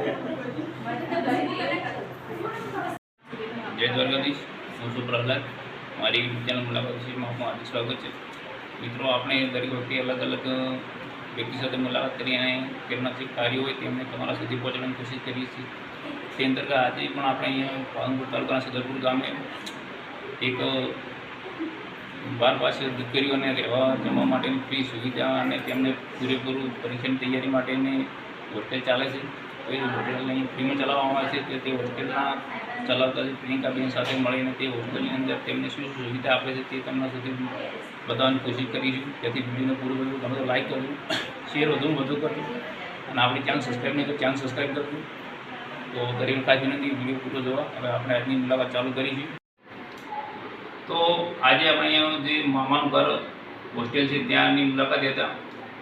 જય દ્વારકાધીશ, હું છું પ્રહલાદ. મારી ચેનલ મુલાકાત છે આપનું સ્વાગત છે. મિત્રો, આપણે દરેક વખતે અલગ અલગ વ્યક્તિ સાથે મુલાકાત કરી અને તેમના જે કાર્યો હોય તેમને તમારા સુધી પહોંચાડવાની કોશિશ કરીએ છીએ. તે અંતર્ગત આજે પણ આપણે અહીંયા પાલનપુર તાલુકાના સદરપુર ગામે એક બાર પાસે દીકરીઓને રહેવા જમવા માટેની ફ્રી સુવિધા અને તેમને પૂરેપૂરું પરીક્ષાની તૈયારી માટેની હોટેલ ચાલે છે. એ હોટેલને ફ્રીમાં ચલાવવામાં આવે છે તે હોટેલના ચલાવતા જે પ્રિયંકાબેન સાથે મળીને તે હોટલની અંદર તેમને શું સુવિધા આપે છે તે તમને સુધી બતાવવાની કોશિશ કરીશું. જેથી વિડીયોને પૂરું બધું તમે લાઈક કરજો. શેર વધુ વધુ કરજો. અને આપણી ચેનલ સબસ્ક્રાઈબ નહીં તો ચેનલ સબસ્ક્રાઈબ કરજો. તો દરેક ખાસ વિનંતી, વીડિયો પૂરો જોવા. હવે આપણે આજની મુલાકાત ચાલુ કરીશું. તો આજે આપણે જે મામાનું ઘર હોસ્ટેલ છે, ત્યાંની મુલાકાત હતા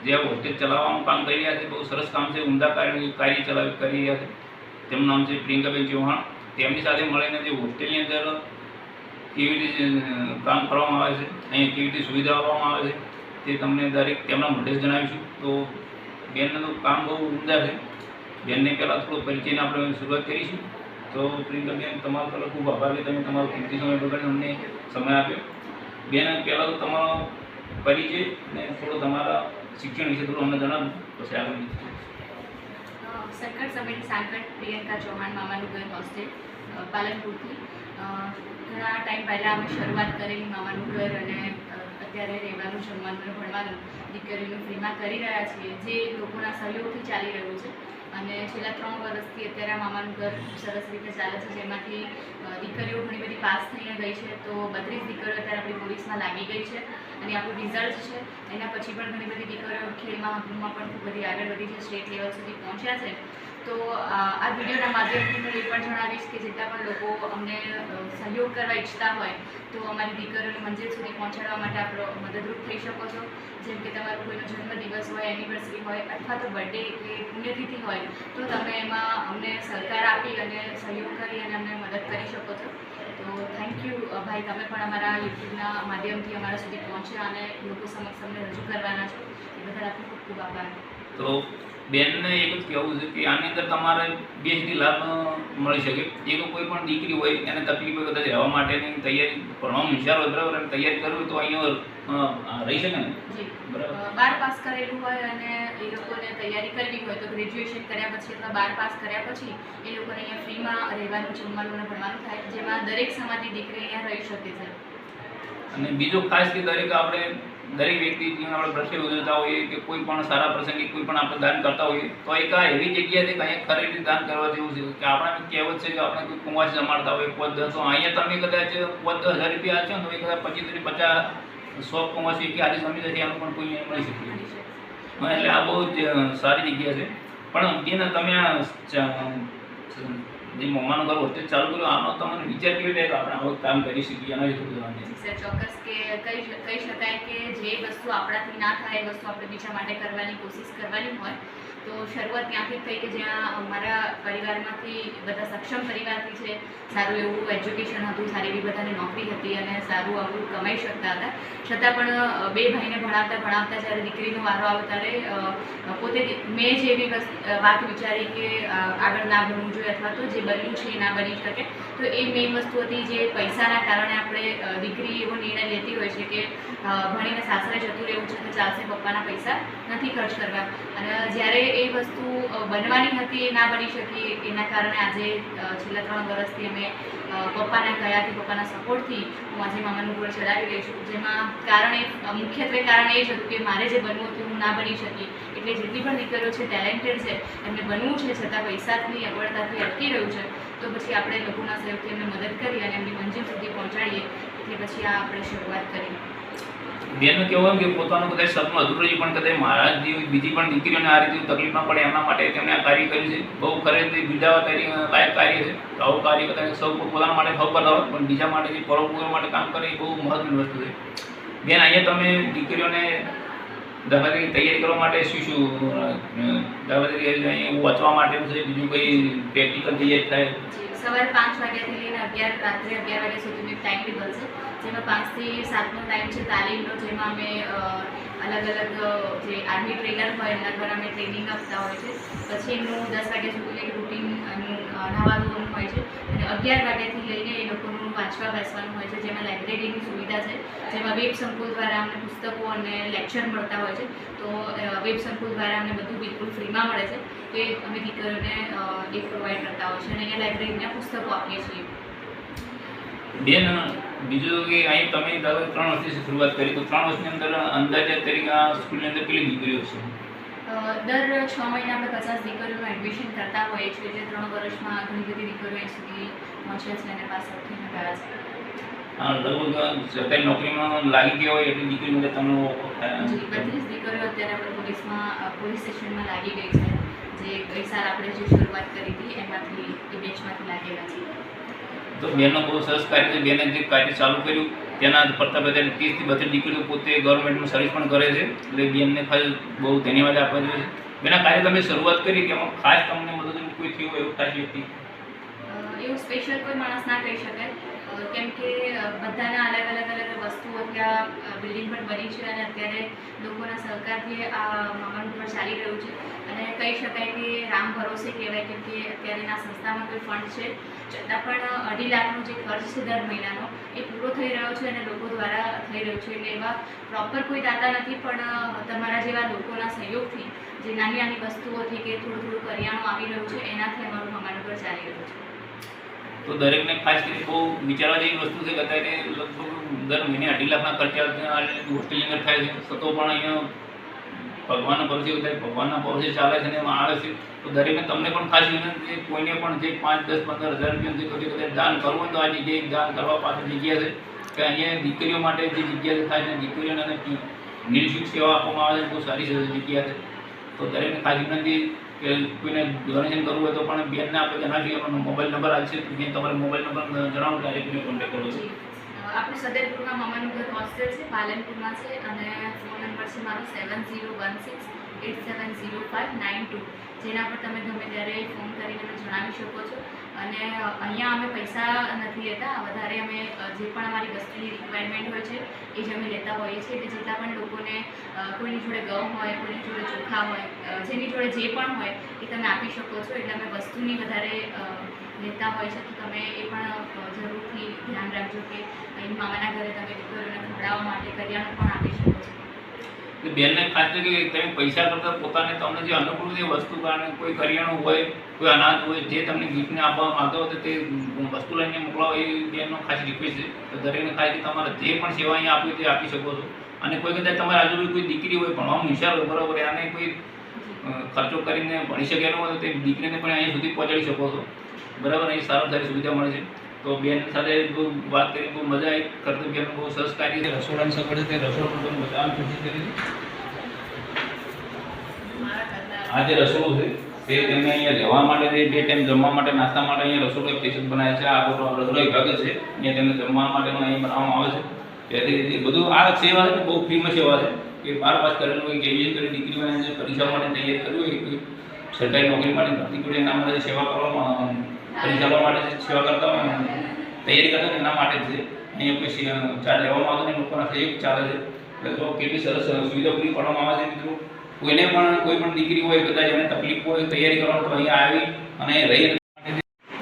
જે હોસ્ટેલ ચલાવવાનું કામ કરી રહ્યા છે, બહુ સરસ કામ છે, ઉમદા કાર્ય કાર્ય ચલાવી કરી રહ્યા છે. તેમનું નામ છે પ્રિયંકાબેન ચૌહાણ. તેમની સાથે મળીને જે હોસ્ટેલની અંદર કેવી રીતે કામ કરવામાં આવે છે, અહીંયા કેવી રીતે સુવિધા આપવામાં આવે છે, તે તમને દરેક તેમના મોઢે જણાવીશું. તો બેનનું કામ બહુ ઉમદા છે. બેનને પહેલાં થોડો પરિચયને આપણે શરૂઆત કરીશું. તો પ્રિયંકાબેન, તમારો પહેલાં ખૂબ આભાર કે તમે તમારો કિંમતી સમય બગાડીને અમને સમય આપ્યો. બેન, પહેલાં તો તમારો પરિચય અને થોડો તમારા શિક્ષણ વિશે થોડું અમને જણાવો પછી આગળ સરકાર સમિટ સાંકળ પ્રિયંકા ચૌહાણ મામાનું ઘર હોસ્ટેલ પાલનપુરથી. ઘણા ટાઈમ પહેલાં અમે શરૂઆત કરેલી મામાનું ઘર અને અત્યારે રહેવાનું, જમવાનું, ભણવાનું દીકરીનું ફ્રીમાં કરી રહ્યા છીએ, જે લોકોના સહયોગથી ચાલી રહ્યું છે. અને છેલ્લા ત્રણ વર્ષથી અત્યારે આ મામાનું ઘર ખૂબ સરસ રીતે ચાલે છે, જેમાંથી દીકરીઓ ઘણી બધી પાસ થઈને ગઈ છે, તો બત્રીસ દીકરીઓ અત્યારે આપણી પોલીસમાં લાગી ગઈ છે અને આપણું રિઝલ્ટ છે. એના પછી પણ ઘણી બધી દીકરીઓ ખેલમાં હકમાં પણ ખૂબ બધી આગળ વધી છે, સ્ટેટ લેવલ સુધી પહોંચ્યા છે. તો આ વિડીયોના માધ્યમથી હું એ પણ જણાવીશ કે જેટલા પણ લોકો અમને સહયોગ કરવા ઈચ્છતા હોય, તો અમારી દીકરીઓને મંજિલ સુધી પહોંચાડવા માટે આપણો મદદરૂપ થઈ શકો છો. જેમ કે તમારો કોઈનો જન્મદિવસ હોય એનિવર્સરી હોય અથવા તો બર્થડે કે પુણ્યતિથિ હોય, તો તમે એમાં અમને સહકાર આપી અને સહયોગ કરી અને અમને મદદ કરી શકો છો. તો થેન્ક યુ ભાઈ, તમે પણ અમારા યુટ્યુબના માધ્યમથી અમારા સુધી પહોંચ્યા અને લોકો સમક્ષ અમને રજૂ કરવાના છો. એ બદલ આપનો ખૂબ ખૂબ આભાર. તો બેનને એક જ કહેવું છે કે આની અંદર તમારે બે લાભ મળી શકે. એક કોઈ પણ દીકરી હોય એને તકલીફ હોય કદાચ રહેવા માટેની તૈયારી ભણવાનું હોશિયાર હોય બરાબર? અને તૈયારી કરવી તો અહીંયા રહી શકે ને? બરાબર? બાર પાસ કરેલું હોય અને એ લોકોને તૈયારી કરવી હોય તો ગ્રેજ્યુએશન કર્યા પછી અથવા બાર પાસ કર્યા પછી એ લોકોને અહીંયા ફ્રીમાં રહેવાનું જમવાનું અને ભણવાનું થાય જેમાં દરેક સમાજની દીકરી અહીંયા રહી શકે છે. અને બીજો ખાસ કે દરેક આપણે દરેક વ્યક્તિ જીવન આપણે પ્રશ્ન ઉજવતા હોઈએ કે કોઈ પણ સારા પ્રસંગે કોઈ પણ આપણે દાન કરતા હોઈએ, તો એક આ એવી જગ્યા છે કે અહીંયા ખરી દાન કરવા જેવું છે કે આપણે કહેવત છે કે આપણે કોઈ કુંવાસ જમાડતા હોય પોત દસ અહીંયા તમે કદાચ પોત દસ હજાર રૂપિયા આપશો ને તો એ કદાચ પચીસ પચાસ સો કુંવાસ કે આજે સમજી જશે એનું પણ કોઈ મળી શકે. એટલે આ બહુ જ સારી જગ્યા છે પણ બેન તમે આ જે મમ્માનું ઘર હોસ્ટેલ ચાલુ કર્યું, આનો તમને વિચાર કેવી રીતે આપણે આવું કામ કરી શકીએ એના વિશે થોડું. સર, ચોક્કસ કે કહી કહી શકાય કે જે વસ્તુ આપણાથી ના થાય, એ વસ્તુ આપણે બીજા માટે કરવાની કોશિશ કરવાની હોય તો શરૂઆત ત્યાંથી થઈ કે જ્યાં મારા પરિવારમાંથી બધા સક્ષમ પરિવારથી છે. સારું એવું એજ્યુકેશન હતું, સારી એવી બધાને નોકરી હતી અને સારું આવું કમાઈ શકતા હતા. છતાં પણ બે ભાઈને ભણાવતા ભણાવતા જ્યારે દીકરીનો વારો આવ્યો ત્યારે પોતે મેં જ એવી વાત વિચારી કે આગળ ના ભણવું જોઈએ અથવા તો જે બન્યું છે એ ના બની શકે. તો એ મેઇન વસ્તુ હતી જે પૈસાના કારણે આપણે દીકરી એવો નિર્ણય લેતી હોય છે કે ભણીને સાસરે જતું રહેવું છે તો ચાલશે પપ્પાના પૈસા નથી ખર્ચ કરવા. અને જ્યારે એ વસ્તુ બનવાની હતી એ ના બની શકી, એના કારણે આજે છેલ્લા ત્રણ વર્ષથી અમે પપ્પાના કયાથી પપ્પાના સપોર્ટથી હું આજે મામાનું ગોળ ચલાવી રહી છું. જેમાં કારણ મુખ્યત્વે કારણ એ જ હતું કે મારે જે બનવું હતું હું ના બની શકી. એટલે જેટલી પણ દીકરીઓ છે ટેલેન્ટેડ છે, એમને બનવું છે, છતાં પૈસાની અગવડતાથી અટકી રહ્યું છે, તો પછી આપણે લોકોના સહયોગથી એમને મદદ કરી અને એમની મંજિલ સુધી પહોંચાડીએ, એટલે પછી આ આપણે શરૂઆત કરી બેનનું કહેવું એમ કે પોતાનું કદાચ સપનું અધૂરું છે પણ કદાચ મારા જેવી બીજી પણ દીકરીઓને આ રીતે તકલીફ ના પડે, એમના માટે તેમણે આ કાર્ય કર્યું છે. બહુ ખરેખર બીજા કાર્ય લાયક કાર્ય છે. તો આવું કાર્ય કદાચ સૌ પોતાના માટે ખબર હોય, પણ બીજા માટે જે પરોપકાર માટે કામ કરે એ બહુ મહત્વની વસ્તુ છે. બેન, અહીંયા તમે દીકરીઓને દાખલા તરીકે તૈયારી કરવા માટે શું શું દાખલા તરીકે અહીંયા વાંચવા માટે છે બીજું કંઈ પ્રેક્ટિકલ તૈયારી થાય? સવારે પાંચ વાગ્યાથી લઈને અગિયાર રાત્રે અગિયાર વાગ્યા સુધીનો એક ટાઈમ ટેબલ છે જેમાં પાંચથી સાતનો ટાઈમ છે તાલીમનો જેમાં અમે અલગ અલગ જે આર્મી ટ્રેનર હોય એમના દ્વારા અમે ટ્રેનિંગ આપતા હોય છે. પછી એમનું દસ વાગ્યા સુધી એક રૂટીન અ, નાહવા ધોવાનું હોય છે. અને અગિયાર વાગ્યાથી લઈને એ લોકોનું વાંચવા બેસવાનું હોય છે જેમાં લાઇબ્રેરીની સુવિધા છે જેમાં વેબ સંકુલ દ્વારા અમને પુસ્તકો અને લેક્ચર મળતા હોય છે. તો વેબ સંકુલ દ્વારા અમને બધું બિલકુલ ફ્રીમાં મળે છે. તો એ અમે દીકરીઓને એ પ્રોવાઈડ કરતા હોય છે અને અહીંયા લાઇબ્રેરીના પુસ્તકો આપીએ છીએ. બેન બીજું કે અહીં તમે ધારો ત્રણ વર્ષથી શરૂઆત કરી તો ત્રણ વર્ષની અંદર અંદાજે તરીકે આ સ્કૂલની અંદર કેટલી દીકરીઓ છે? દર છ મહિના આપણે પચાસ દીકરીઓનું એડમિશન કરતા હોઈએ છીએ જે ત્રણ વર્ષમાં ઘણી બધી દીકરીઓ અહીં સુધી લગભગ સરકારી નોકરીમાં લાગી ગયા હોય એટલી દીકરી માટે તમને ઓળખ થાય. જી બત્રીસ દીકરીઓ અત્યારે પોલીસમાં પોલીસ સ્ટેશનમાં લાગી ગઈ છે. જે ગઈ સાલ આપણે જે શરૂઆત કરી હતી એમાંથી એ બેચમાંથી લાગેલા છે. તો બેનનો બહુ સરસ કાર્ય છે. બેને જે કાર્ય ચાલુ કર્યું તેના પ્રતાપ અત્યારે ત્રીસથી બત્રીસ દીકરીઓ પોતે ગવર્મેન્ટમાં સર્વિસ પણ કરે છે. એટલે બેનને ખાસ બહુ ધન્યવાદ આપવા જોઈએ બેના કાર્ય તમે શરૂઆત કરી કે એમાં ખાસ તમને મદદરૂપ કોઈ થયું હોય એવું ખાસ વ્યક્તિ? એવું સ્પેશિયલ કોઈ માણસ ના કહી શકાય કેમ કે બધાના અલગ અલગ અલગ વસ્તુઓ ત્યાં બિલ્ડિંગ પણ બની છે અને અત્યારે લોકોના સહકારથી આ મામાનું ઘર ચાલી રહ્યું છે. અને કહી શકાય કે રામ ભરોસે કહેવાય, કેમ કે અત્યારેના સંસ્થામાં કોઈ ફંડ છે. છતાં પણ અઢી લાખનો જે ખર્ચ છે દર મહિનાનો, એ પૂરો થઈ રહ્યો છે અને લોકો દ્વારા થઈ રહ્યો છે. એટલે એવા પ્રોપર કોઈ દાતા નથી, પણ તમારા જેવા લોકોના સહયોગથી જે નાની નાની વસ્તુઓથી કે થોડું થોડું કરિયાણું આવી રહ્યું છે, એનાથી અમારું મામાનું ઘર ચાલી રહ્યું છે. તો દરેકને ખાસ કરીને બહુ વિચારવા જેવી વસ્તુ છે કે અત્યારે લગભગ દર મહિને અઢી લાખના ખર્ચા હોસ્ટેલની અંદર થાય છે. છતાં પણ અહીંયા ભગવાનના ભરોસે એવું ભગવાનના ભરોસે ચાલે છે અને આવે છે. તો દરેકને તમને પણ ખાસ વિનંતી છે, કોઈને પણ જે પાંચ, દસ, પંદર હજાર રૂપિયા સુધી કદી કદાચ દાન કરવું હોય તો આ જગ્યાએ દાન કરવા પાછળ જગ્યા છે. કે અહીંયા દીકરીઓ માટે જે જગ્યા થાય છે દીકરીઓને નિઃશુલ્ક સેવા આપવામાં આવે છે બહુ સારી જગ્યા છે. તો દરેકને ખાસ વિનંતી કે કોઈને ડોનેશન કરવું હોય તો પણ બેનને આપણે જણાવીએ આપણો મોબાઈલ નંબર આવશે તો બેન તમારો મોબાઈલ નંબર જણાવો ડાયરેક્ટ કોન્ટેક્ટ કરો છો. આપણું સદરપુરમાં મામાનું ઘર હોસ્ટેલ છે, પાલનપુરમાં છે અને ફોન નંબર છે મારો seven zero one six eight seven zero five nine two જેના પર તમે ગમે ત્યારે ફોન કરીને જણાવી શકો છો. અને અહીંયા અમે પૈસા નથી લેતા. વધારે અમે જે પણ અમારી વસ્તુની રિક્વાયરમેન્ટ હોય છે, એ જ અમે લેતા હોઈએ છીએ. એટલે જેટલા પણ લોકોને કોઈની જોડે ગમ હોય, કોઈની જોડે ચોખા હોય જેની જોડે જે પણ હોય, એ તમે આપી શકો છો. એટલે અમે વસ્તુની વધારે લેતા હોય છે તો તમે એ પણ જરૂરથી ધ્યાન રાખજો કે મામાના ઘરે તમે દીકરીઓને ખવડાવવા માટે કરિયાણું પણ આપી શકો છો. એટલે બેનને ખાસ કે તમે પૈસા કરતાં પોતાને તમને જે અનુકૂળ જે વસ્તુ કારણે કોઈ કરિયાણું હોય, કોઈ અનાજ હોય, જે તમને ગિફ્ટને આપવા માંગતો હોય તે વસ્તુ લઈને મોકલાવો, એ બેનનો ખાસ રિક્વેસ્ટ છે. તો દરેકને ખાસ કે તમારે જે પણ સેવા અહીંયા આપી તે આપી શકો છો. અને કોઈ કદાચ તમારી આજુબાજુ કોઈ દીકરી હોય, ભણવામાં હોશિયાર હોય, બરાબર, આને કોઈ ખર્ચો કરીને ભણી શકે એનો હોય તો તે દીકરીને પણ અહીંયા સુધી પહોંચાડી શકો છો. બરાબર, અહીં સારી સારી સુવિધા મળે છે. તો બેન સાથે બહુ વાત કરી બહુ મજા આવી. કરતું બેન બહુ સરસ કાર્ય છે. રસોડાની સગવડ છે તે રસોડું પણ બતાવવાની કોશિશ કરી આ જે રસોડું છે તે તેમને અહીંયા રહેવા માટે જે બે ટાઈમ જમવા માટે નાસ્તા માટે અહીંયા રસોડો એક સ્ટેશન બનાવે છે. આ બધો રસોડો વિભાગ છે. અહીંયા તેમને જમવા માટેનું અહીં બનાવવામાં આવે છે. તેથી બધું આ સેવા છે બહુ ફ્રીમાં સેવા છે. કે બાર પાસ કરેલું હોય કે એવી કરી દીકરીઓને જે પરીક્ષા માટે તૈયાર કરવી હોય કે સરકારી નોકરી માટે ભરતી કરી એના માટે સેવા કરવામાં પરીક્ષા લેવા માટે જે સેવા કરતા હોય તૈયારી કરતા એના માટે છે. અહીંયા કોઈ ચાર્જ લેવામાં આવતો નહીં લોકોના સહયોગ ચાલે છે. એટલે તો કેટલી સરસ સુવિધા પૂરી પાડવામાં આવે છે મિત્રો. કોઈને પણ, કોઈ પણ દીકરી હોય, કદાચ એને તકલીફ હોય, તૈયારી કરવાનું તો અહીંયા આવી અને રહી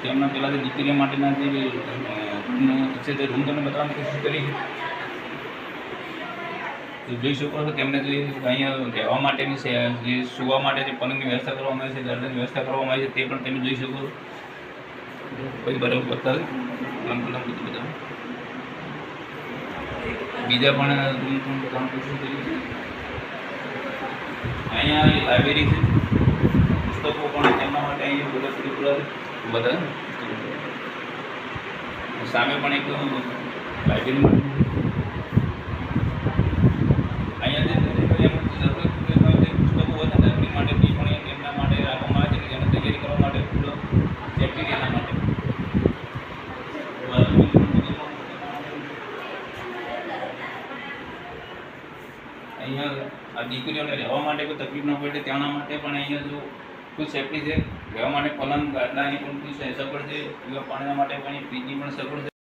તેમના પહેલાં જે દીકરીઓ માટેના જે છે તે રૂમ તમને બતાવવાની કોશિશ કરી જોઈ શકો છો તેમને જે અહીંયા રહેવા માટેની જે સુવા માટે જે પલંગની વ્યવસ્થા કરવામાં આવી છે, દર્દની વ્યવસ્થા કરવામાં આવી છે, તે પણ તમે જોઈ શકો છો. કોઈ બરાબર બતાવે પલંગ પલંગ બધું બતાવે. બીજા પણ રૂમ પણ બતાવવાની છે. અહીંયા લાઇબ્રેરી છે. પુસ્તકો પણ તેમના માટે અહીંયા બધા ફ્રી પૂરા બધા સામે પણ એક લાઇબ્રેરી માટે અહીંયા જે દરેક એમ જરૂરી જે પુસ્તકો હોય ને લાઇબ્રેરી માટે તે પણ અહીંયા તેમના માટે રાખવામાં આવે છે કે જેને તૈયારી કરવા માટે પૂરો સેફ્ટી એના માટે અહીંયા આ દીકરીઓને રહેવા માટે કોઈ તકલીફ ન પડે તેના માટે પણ અહીંયા જો કોઈ સેફ્ટી છે. રહેવા માટે પલંગ ગાદલાની પણ કોઈ સગવડ છે. પાણીના માટે પણ ફ્રીજની પણ સગવડ છે.